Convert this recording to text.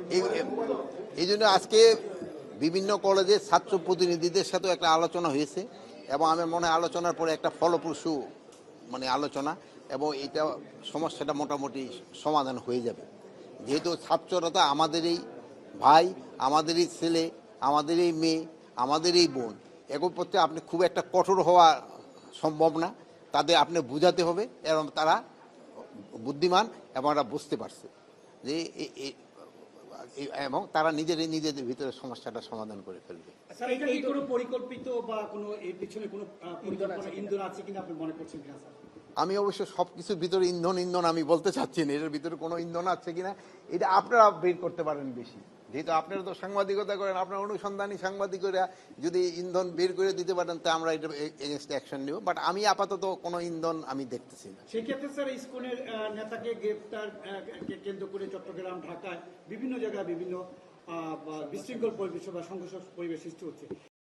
এই- জন্য আজকে বিভিন্ন কলেজের ছাত্র প্রতিনিধিদের সাথে একটা আলোচনা হয়েছে এবং আমার মনে হয় আলোচনার পরে একটা ফলপ্রসূ মানে আলোচনা এবং এটা সমস্যাটা মোটামুটি সমাধান হয়ে যাবে। যেহেতু ছাত্ররা তো আমাদেরই ভাই, আমাদেরই ছেলে, আমাদেরই মেয়ে, আমাদেরই বোন প্রত্যেক আপনি খুব একটা কঠোর হওয়া সম্ভব না। তাদের আপনি বুঝাতে হবে এবং তারা বুদ্ধিমান এবং তারা বুঝতে পারছে যে এবং তারা নিজেরাই নিজেদের ভিতরে সমস্যাটা সমাধান করে ফেলবে। স্যার এটা কি কোনো পরিকল্পিত বা কোনো এর পিছনে কোনো ইন্ধন আছে কিনা? আপনি মনে করছেন কিনা আমি অবশ্য সব কিছুর ভিতরে ইন্ধন ইন্ধন আমি বলতে চাচ্ছি না। এটার ভিতরে কোনো ইন্ধন আছে কিনা এটা আপনারা বের করতে পারেন বেশি। যেহেতু আপনারা তো সাংবাদিকতা করেন, আপনার অনুসন্ধানী সাংবাদিকরা, যদি ইন্ধন বের করে দিতে পারেন, তা আমরা এটা এগেনস্ট অ্যাকশন নিব। বাট আমি আপাতত কোনো ইন্ধন আমি দেখতেছি না। সেক্ষেত্রে স্যার ইসকনের নেতাকে গ্রেপ্তার কেন্দ্র করে চট্টগ্রাম, ঢাকায় বিভিন্ন জায়গায় বিভিন্ন বিশৃঙ্খল পরিবেশ বা সংঘর্ষ পরিবেশ সৃষ্টি হচ্ছে।